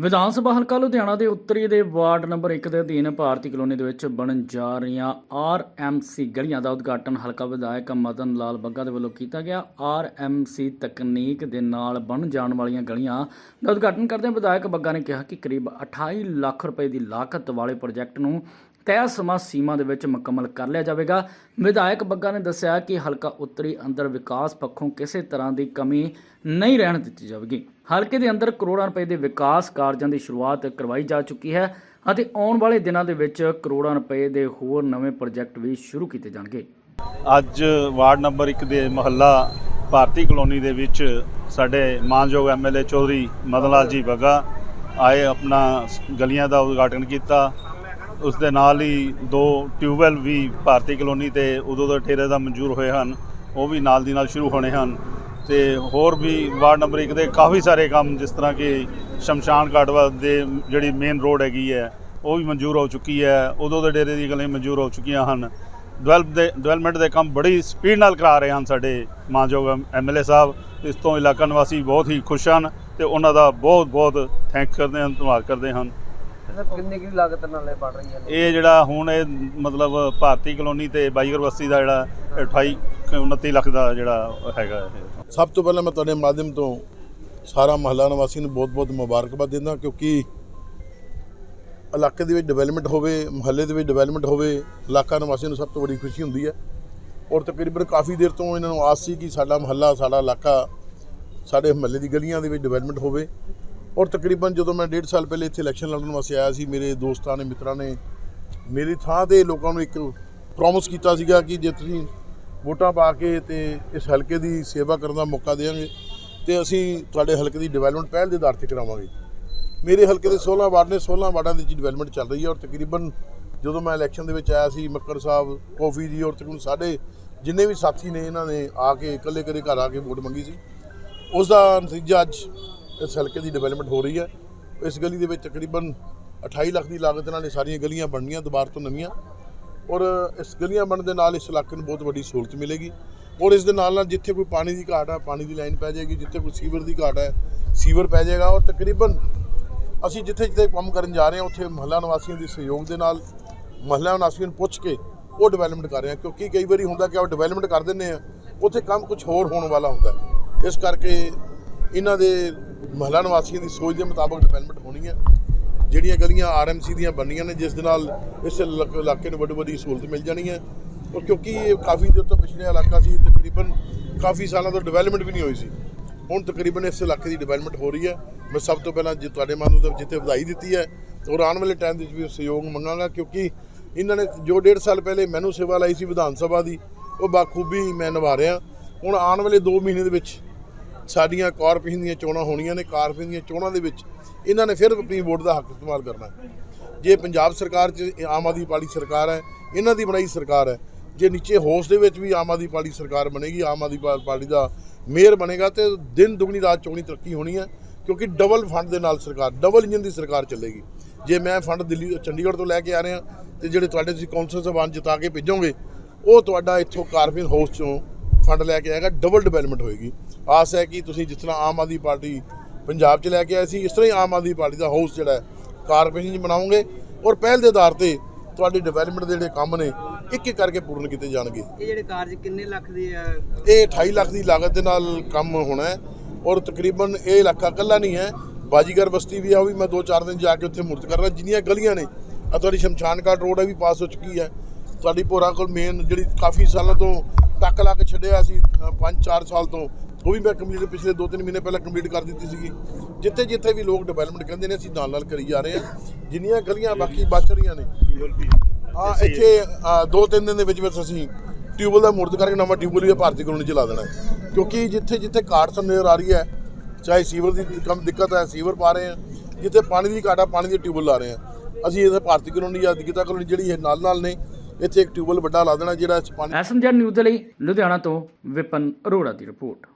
ਵਿਧਾਨ ਸਭਾ ਹਲਕਾ ਲੁਧਿਆਣਾ ਦੇ ਉੱਤਰੀ ਦੇ ਵਾਰਡ ਨੰਬਰ 1 ਦੇ ਅਧੀਨ ਭਾਰਤੀ ਕਲੋਨੀ ਦੇ ਵਿੱਚ ਬਣਨ ਜਾ ਰਹੀਆਂ ਆਰਐਮਸੀ ਗਲੀਆਂ ਦਾ ਉਦਘਾਟਨ ਹਲਕਾ ਵਿਧਾਇਕ ਮਦਨ ਲਾਲ ਬੱਗਾ ਦੇ ਵੱਲੋਂ ਕੀਤਾ ਗਿਆ। ਆਰਐਮਸੀ ਤਕਨੀਕ ਦੇ ਨਾਲ ਬਣ ਜਾਣ ਵਾਲੀਆਂ ਗਲੀਆਂ ਦਾ ਉਦਘਾਟਨ ਕਰਦਿਆਂ ਵਿਧਾਇਕ ਬੱਗਾ ਨੇ ਕਿਹਾ ਕਿ ਕਰੀਬ 28 ਲੱਖ ਰੁਪਏ ਦੀ ਲਾਗਤ ਵਾਲੇ ਪ੍ਰੋਜੈਕਟ ਨੂੰ ਤੈਅ ਸਮਾਂ ਸੀਮਾ ਦੇ ਵਿੱਚ ਮੁਕੰਮਲ ਕਰ ਲਿਆ ਜਾਵੇਗਾ। ਵਿਧਾਇਕ ਬੱਗਾ ਨੇ ਦੱਸਿਆ ਕਿ ਹਲਕਾ ਉੱਤਰੀ ਅੰਦਰ ਵਿਕਾਸ ਪੱਖੋਂ ਕਿਸੇ ਤਰ੍ਹਾਂ ਦੀ ਕਮੀ ਨਹੀਂ ਰਹਿਣ ਦਿੱਤੀ ਜਾਵੇਗੀ। ਹਲਕੇ ਦੇ ਅੰਦਰ ਕਰੋੜਾਂ ਰੁਪਏ ਦੇ ਵਿਕਾਸ ਕਾਰਜਾਂ ਦੀ ਸ਼ੁਰੂਆਤ ਕਰਵਾਈ ਜਾ ਚੁੱਕੀ ਹੈ ਅਤੇ ਆਉਣ ਵਾਲੇ ਦਿਨਾਂ ਦੇ ਵਿੱਚ ਕਰੋੜਾਂ ਰੁਪਏ ਦੇ ਹੋਰ ਨਵੇਂ ਪ੍ਰੋਜੈਕਟ ਵੀ ਸ਼ੁਰੂ ਕੀਤੇ ਜਾਣਗੇ। ਅੱਜ ਵਾਰਡ ਨੰਬਰ 1 ਦੇ ਮਹੱਲਾ ਭਾਰਤੀ ਕਲੋਨੀ ਦੇ ਵਿੱਚ ਸਾਡੇ ਮਾਨਯੋਗ ਐਮਐਲਏ ਚੌਧਰੀ ਮਦਨ ਲਾਲ ਜੀ ਬੱਗਾ ਆਏ ਆਪਣਾ ਗਲੀਆਂ ਦਾ ਉਦਘਾਟਨ ਕੀਤਾ। ਉਸ ਦੇ ਨਾਲ ਹੀ ਦੋ ਟਿਊਬਵੈਲ ਵੀ ਭਾਰਤੀ ਕਲੋਨੀ ਤੇ ਉਦੋਂ ਦਾ ਠੇਰੇ ਦਾ ਮਨਜ਼ੂਰ ਹੋਏ ਹਨ। ਉਹ ਵੀ ਨਾਲ ਦੀ ਨਾਲ ਸ਼ੁਰੂ ਹੋਣੇ ਹਨ। ਤੇ ਹੋਰ ਵੀ ਵਾਰਡ ਨੰਬਰ 1 ਦੇ ਕਾਫੀ ਸਾਰੇ ਕੰਮ ਜਿਸ ਤਰ੍ਹਾਂ ਕਿ ਸ਼ਮਸ਼ਾਨ ਘਾਟ ਦੇ ਜਿਹੜੀ ਮੇਨ ਰੋਡ ਹੈਗੀ ਹੈ ਉਹ ਵੀ ਮਨਜ਼ੂਰ ਹੋ ਚੁੱਕੀ ਹੈ। ਉਦੋਂ ਦੇ ਡੇਰੇ ਦੀ ਗਲੀਆਂ ਮਨਜ਼ੂਰ ਹੋ ਚੁੱਕੀਆਂ ਹਨ। ਡਿਵੈਲਪ ਦੇ ਡਿਵੈਲਪਮੈਂਟ ਦੇ ਕੰਮ ਬੜੀ ਸਪੀਡ ਨਾਲ ਕਰਾ ਰਹੇ ਹਨ ਸਾਡੇ ਮਾਨਯੋਗ ਐਮਐਲਏ ਸਾਹਿਬ। ਇਸ ਤੋਂ ਇਲਾਕਾ ਨਿਵਾਸੀ ਬਹੁਤ ਹੀ ਖੁਸ਼ ਹਨ ਤੇ ਉਹਨਾਂ ਦਾ ਬਹੁਤ ਬਹੁਤ ਥੈਂਕ ਕਰਦੇ ਹਨ ਧੰਨਵਾਦ ਕਰਦੇ ਹਨ। ਕਿੰਨੀ ਕੀ ਲਾਗਤ ਨਾਲ ਇਹ ਬਣ ਰਹੀਆਂ ਨੇ ਇਹ ਜਿਹੜਾ ਹੁਣ ਇਹ ਮਤਲਬ ਭਾਰਤੀ ਕਲੋਨੀ ਤੇ ਬਾਈਗਰ ਬਸਤੀ ਦਾ ਜਿਹੜਾ 28 29 ਲੱਖ ਦਾ ਜਿਹੜਾ ਹੈਗਾ ਇਹ। ਸਭ ਤੋਂ ਪਹਿਲਾਂ ਮੈਂ ਤੁਹਾਡੇ ਮਾਧਿਅਮ ਤੋਂ ਸਾਰਾ ਮਹੱਲਾ ਨਿਵਾਸੀ ਨੂੰ ਬਹੁਤ-ਬਹੁਤ ਮੁਬਾਰਕਬਾਦ ਦਿੰਦਾ ਕਿਉਂਕਿ ਇਲਾਕੇ ਦੇ ਵਿੱਚ ਡਿਵੈਲਪਮੈਂਟ ਹੋਵੇ, ਮਹੱਲੇ ਦੇ ਵਿੱਚ ਡਿਵੈਲਪਮੈਂਟ ਹੋਵੇ, ਇਲਾਕਾ ਨਿਵਾਸੀਆਂ ਨੂੰ ਸਭ ਤੋਂ ਵੱਡੀ ਖੁਸ਼ੀ ਹੁੰਦੀ ਹੈ। ਔਰ ਤਕਰੀਬਨ ਕਾਫੀ ਦੇਰ ਤੋਂ ਇਹਨਾਂ ਨੂੰ ਆਸ ਸੀ ਕਿ ਸਾਡਾ ਮਹੱਲਾ, ਸਾਡਾ ਇਲਾਕਾ ਸਾਡੇ ਮਹੱਲੇ ਦੀ ਗਲੀਆਂ ਦੇ ਵਿੱਚ ਡਿਵੈਲਪਮੈਂਟ ਹੋਵੇ। ਔਰ ਤਕਰੀਬਨ ਜਦੋਂ ਮੈਂ ਡੇਢ ਸਾਲ ਪਹਿਲੇ ਇੱਥੇ ਇਲੈਕਸ਼ਨ ਲੜਨ ਵਾਸਤੇ ਆਇਆ ਸੀ, ਮੇਰੇ ਦੋਸਤਾਂ ਨੇ, ਮਿੱਤਰਾਂ ਨੇ ਮੇਰੀ ਥਾਂ ਤੇ ਲੋਕਾਂ ਨੂੰ ਇੱਕ ਪ੍ਰੋਮਿਸ ਕੀਤਾ ਸੀਗਾ ਕਿ ਜੇ ਤੁਸੀਂ ਵੋਟਾਂ ਪਾ ਕੇ ਤੇ ਇਸ ਹਲਕੇ ਦੀ ਸੇਵਾ ਕਰਨ ਦਾ ਮੌਕਾ ਦੇਵਾਂਗੇ ਤੇ ਅਸੀਂ ਤੁਹਾਡੇ ਹਲਕੇ ਦੀ ਡਿਵੈਲਪਮੈਂਟ ਪਹਿਲ ਦੇ ਆਧਾਰ ਤੇ ਕਰਾਵਾਂਗੇ। ਮੇਰੇ ਹਲਕੇ ਦੇ 16 ਵਾਰਡ ਨੇ 16 ਵਾਰਡਾਂ ਦੀ ਡਿਵੈਲਪਮੈਂਟ ਚੱਲ ਰਹੀ ਹੈ ਔਰ ਤਕਰੀਬਨ ਜਦੋਂ ਮੈਂ ਇਲੈਕਸ਼ਨ ਦੇ ਵਿੱਚ ਆਇਆ ਸੀ ਮੱਕਰ ਸਾਹਿਬ, ਕੋਫੀ ਜੀ ਔਰ ਤਕਰੀਬਨ ਸਾਡੇ ਜਿੰਨੇ ਵੀ ਸਾਥੀ ਨੇ, ਇਹਨਾਂ ਨੇ ਆ ਕੇ ਇਕੱਲੇ ਇਕੱਲੇ ਘਰ ਆ ਕੇ ਵੋਟ ਮੰਗੀ ਸੀ। ਉਸ ਦਾ ਨਤੀਜਾ ਅੱਜ ਇਸ ਹਲਕੇ ਦੀ ਡਿਵੈਲਪਮੈਂਟ ਹੋ ਰਹੀ ਹੈ। ਇਸ ਗਲੀ ਦੇ ਵਿੱਚ ਤਕਰੀਬਨ 28 ਲੱਖ ਦੀ ਲਾਗਤ ਨਾਲ ਇਹ ਸਾਰੀਆਂ ਗਲੀਆਂ ਬਣਨੀਆਂ, ਦੁਬਾਰਾ ਤੋਂ ਨਵੀਆਂ। ਔਰ ਇਸ ਗਲੀਆਂ ਬਣਨ ਦੇ ਨਾਲ ਇਸ ਇਲਾਕੇ ਨੂੰ ਬਹੁਤ ਵੱਡੀ ਸਹੂਲਤ ਮਿਲੇਗੀ। ਔਰ ਇਸ ਦੇ ਨਾਲ ਨਾਲ ਜਿੱਥੇ ਕੋਈ ਪਾਣੀ ਦੀ ਘਾਟ ਹੈ ਪਾਣੀ ਦੀ ਲਾਈਨ ਪੈ ਜਾਏਗੀ, ਜਿੱਥੇ ਕੋਈ ਸੀਵਰ ਦੀ ਘਾਟ ਹੈ ਸੀਵਰ ਪੈ ਜਾਏਗਾ ਔਰ ਤਕਰੀਬਨ ਅਸੀਂ ਜਿੱਥੇ ਜਿੱਥੇ ਕੰਮ ਕਰਨ ਜਾ ਰਹੇ ਹਾਂ, ਉੱਥੇ ਮਹੱਲਾ ਨਿਵਾਸੀਆਂ ਦੇ ਸਹਿਯੋਗ ਦੇ ਨਾਲ ਮਹੱਲਾ ਨਿਵਾਸੀਆਂ ਨੂੰ ਪੁੱਛ ਕੇ ਉਹ ਡਿਵੈਲਪਮੈਂਟ ਕਰ ਰਹੇ ਹਾਂ। ਕਿਉਂਕਿ ਕਈ ਵਾਰੀ ਹੁੰਦਾ ਕਿ ਉਹ ਡਿਵੈਲਪਮੈਂਟ ਕਰ ਦਿੰਦੇ ਆ ਉੱਥੇ ਕੰਮ ਕੁਝ ਹੋਰ ਹੋਣ ਵਾਲਾ ਹੁੰਦਾ ਇਸ ਕਰਕੇ ਇਹਨਾਂ ਦੇ ਮਹੱਲਾ ਨਿਵਾਸੀਆਂ ਦੀ ਸੋਚ ਦੇ ਮੁਤਾਬਕ ਡਿਵੈਲਪਮੈਂਟ ਹੋਣੀ ਹੈ। ਜਿਹੜੀਆਂ ਗਲੀਆਂ ਆਰਐਮਸੀ ਦੀਆਂ ਬਣਨੀਆਂ ਨੇ, ਜਿਸ ਦੇ ਨਾਲ ਇਸ ਇਲਾਕ- ਇਲਾਕੇ ਨੂੰ ਵੱਡੀ ਵੱਡੀ ਸਹੂਲਤ ਮਿਲ ਜਾਣੀ ਹੈ। ਔਰ ਕਿਉਂਕਿ ਇਹ ਕਾਫੀ ਦੇਰ ਤੋਂ ਪਿਛੜਿਆ ਇਲਾਕਾ ਸੀ, ਤਕਰੀਬਨ ਕਾਫੀ ਸਾਲਾਂ ਤੋਂ ਡਿਵੈਲਪਮੈਂਟ ਵੀ ਨਹੀਂ ਹੋਈ ਸੀ। ਹੁਣ ਤਕਰੀਬਨ ਇਸ ਇਲਾਕੇ ਦੀ ਡਿਵੈਲਪਮੈਂਟ ਹੋ ਰਹੀ ਹੈ। ਮੈਂ ਸਭ ਤੋਂ ਪਹਿਲਾਂ ਜੇ ਤੁਹਾਡੇ ਮਨ ਨੂੰ ਜਿੱਥੇ ਵਧਾਈ ਦਿੱਤੀ ਹੈ, ਔਰ ਆਉਣ ਵਾਲੇ ਟਾਈਮ ਦੇ ਵਿੱਚ ਵੀ ਸਹਿਯੋਗ ਮੰਗਾਂਗਾ, ਕਿਉਂਕਿ ਇਹਨਾਂ ਨੇ ਜੋ ਡੇਢ ਸਾਲ ਪਹਿਲੇ ਮੈਨੂੰ ਸੇਵਾ ਲਈ ਸੀ ਵਿਧਾਨ ਸਭਾ ਦੀ, ਉਹ ਬਾਖੂਬੀ ਮੈਂ ਨਿਭਾ ਰਿਹਾ। ਹੁਣ ਆਉਣ ਵਾਲੇ 2 ਮਹੀਨੇ ਦੇ ਵਿੱਚ ਸਾਡੀਆਂ ਕਾਰਪੋਰੇਸ਼ਨ ਦੀਆਂ ਚੋਣਾਂ ਹੋਣੀਆਂ ਨੇ ਕਾਰਪੋਰੇਸ਼ਨ ਦੀਆਂ ਚੋਣਾਂ ਦੇ ਵਿੱਚ ਇਹਨਾਂ ਨੇ ਫਿਰ ਆਪਣੀ ਵੋਟ ਦਾ ਹੱਕ ਇਸਤੇਮਾਲ ਕਰਨਾ ਜੇ ਪੰਜਾਬ ਸਰਕਾਰ 'ਚ ਆਮ ਆਦਮੀ ਪਾਰਟੀ ਸਰਕਾਰ ਹੈ, ਇਹਨਾਂ ਦੀ ਬਣਾਈ ਸਰਕਾਰ ਹੈ। ਜੇ ਨੀਚੇ ਹੋਸ ਦੇ ਵਿੱਚ ਵੀ ਆਮ ਆਦਮੀ ਪਾਰਟੀ ਸਰਕਾਰ ਬਣੇਗੀ, ਆਮ ਆਦਮੀ ਪਾਰਟੀ ਦਾ ਮੇਅਰ ਬਣੇਗਾ, ਤੇ ਦਿਨ ਦੁਗਣੀ ਰਾਤ ਚੌਗਣੀ ਤਰੱਕੀ ਹੋਣੀ ਹੈ, ਕਿਉਂਕਿ ਡਬਲ ਫੰਡ ਦੇ ਨਾਲ ਸਰਕਾਰ ਡਬਲ ਇੰਜਨ ਦੀ ਸਰਕਾਰ ਚੱਲੇਗੀ। ਜੇ ਮੈਂ ਫੰਡ ਦਿੱਲੀ, ਚੰਡੀਗੜ੍ਹ ਤੋਂ ਲੈ ਕੇ ਆ ਰਿਹਾ, ਤੇ ਜਿਹੜੇ ਤੁਹਾਡੇ ਤੁਸੀਂ ਕੌਂਸਲ ਸਭਾਨ ਜਿਤਾ ਕੇ ਭੇਜੋਗੇ, ਉਹ ਤੁਹਾਡਾ ਇੱਥੋਂ ਕਾਰਪੋਰੇਸ਼ਨ ਹਾਊਸ ਚੋਂ ਫੰਡ ਲੈ ਕੇ ਆਏਗਾ ਡਬਲ ਡਿਵੈਲਪਮੈਂਟ ਹੋਏਗੀ। ਆਸ ਹੈ ਕਿ ਤੁਸੀਂ ਜਿਸ ਤਰ੍ਹਾਂ ਆਮ ਆਦਮੀ ਪਾਰਟੀ ਪੰਜਾਬ 'ਚ ਲੈ ਕੇ ਆਏ ਸੀ ਇਸ ਤਰ੍ਹਾਂ ਹੀ ਆਮ ਆਦਮੀ ਪਾਰਟੀ ਦਾ ਹਾਊਸ ਜਿਹੜਾ ਹੈ ਕਾਰਪੋਰੇਸ਼ਨ 'ਚ ਬਣਾਓਗੇ ਔਰ ਪਹਿਲ ਦੇ ਆਧਾਰ ਤੇ ਤੁਹਾਡੀ ਡਿਵੈਲਪਮੈਂਟ ਦੇ ਜਿਹੜੇ ਕੰਮ ਨੇ ਇੱਕ ਇੱਕ ਕਰਕੇ ਪੂਰਨ ਕੀਤੇ ਜਾਣਗੇ। ਇਹ ਜਿਹੜੇ ਕਾਰਜ ਕਿੰਨੇ ਲੱਖ ਦੇ ਆ? ਇਹ 28 ਲੱਖ ਦੀ ਲਾਗਤ ਦੇ ਨਾਲ ਕੰਮ ਹੋਣਾ ਹੈ ਔਰ ਤਕਰੀਬਨ ਇਹ ਇਲਾਕਾ ਇਕੱਲਾ ਨਹੀਂ ਹੈ ਬਾਜੀਗਰ ਬਸਤੀ ਵੀ ਆ ਉਹ ਵੀ ਮੈਂ 2-4 ਦਿਨ ਜਾ ਕੇ ਉੱਥੇ ਮੁਰਤ ਕਰ ਰਿਹਾ ਜਿੰਨੀਆਂ ਗਲੀਆਂ ਨੇ ਆ ਤੁਹਾਡੀ ਸ਼ਮਸ਼ਾਨ ਘਾਟ ਰੋਡ ਹੈ ਵੀ ਪਾਸ ਹੋ ਚੁੱਕੀ ਹੈ। ਤੁਹਾਡੀ ਭੋਰਾ ਕੋਲ ਮੇਨ ਜਿਹੜੀ ਕਾਫੀ ਸਾਲਾਂ ਤੋਂ ਟੱਕ ਲਾ ਕੇ ਛੱਡਿਆ ਸੀ 5-4 ਸਾਲ ਤੋਂ। ਉਹ ਵੀ ਮੈਂ ਕੰਪਲੀਟ ਪਿਛਲੇ 2-3 ਮਹੀਨੇ ਪਹਿਲਾਂ ਕੰਪਲੀਟ ਕਰ ਦਿੱਤੀ ਸੀਗੀ। ਜਿੱਥੇ ਜਿੱਥੇ ਵੀ ਲੋਕ ਡਿਵੈਲਪਮੈਂਟ ਕਹਿੰਦੇ ਨੇ ਅਸੀਂ ਨਾਲ ਨਾਲ ਕਰੀ ਜਾ ਰਹੇ ਹਾਂ। ਜਿੰਨੀਆਂ ਗਲੀਆਂ ਬਾਕੀ ਬਚ ਰਹੀਆਂ ਨੇ। ਹਾਂ ਇੱਥੇ ਅ, ਦੋ ਤਿੰਨ ਦਿਨ ਦੇ ਵਿੱਚ ਵਿੱਚ ਅਸੀਂ ਟਿਊਬਲ ਦਾ ਮੁਰਦ ਕਰਕੇ ਨਵਾਂ ਟਿਊਬਲ ਵੀ ਭਾਰਤੀ ਕਲੋਨੀ ਚ ਲਾ ਦੇਣਾ ਹੈ। ਕਿਉਂਕਿ ਜਿੱਥੇ ਜਿੱਥੇ ਘਾਟ ਨਜ਼ਰ ਆ ਰਹੀ ਹੈ ਚਾਹੇ ਸੀਵਰ ਦੀ ਕੰਮ ਦਿੱਕਤ ਹੈ ਸੀਵਰ ਪਾ ਰਹੇ ਹਾਂ ਜਿੱਥੇ ਪਾਣੀ ਦੀ ਘਾਟ ਆ ਪਾਣੀ ਦੇ ਟਿਊਬਲ ਲਾ ਰਹੇ ਹਾਂ। ਅਸੀਂ ਇਹ ਭਾਰਤੀ ਕਲੋਨੀ ਜਾਂ ਦਿਗਤਾ ਕਲੋਨੀ ਜਿਹੜੀ ਇਹ ਨਾਲ ਨਾਲ ਨੇ ਇੱਥੇ ਇੱਕ ਟਿਊਬਲ ਵੱਡਾ ਲਾ ਦੇਣਾ, ਜਿਹੜਾ ਪਾਣੀ ਐਸਐਮਜੀ ਨਿਊਜ਼ ਦੇ ਲਈ ਲੁਧਿਆਣਾ ਤੋਂ ਵਿਪਨ ਅਰੋੜਾ ਦੀ ਰਿਪੋਰਟ।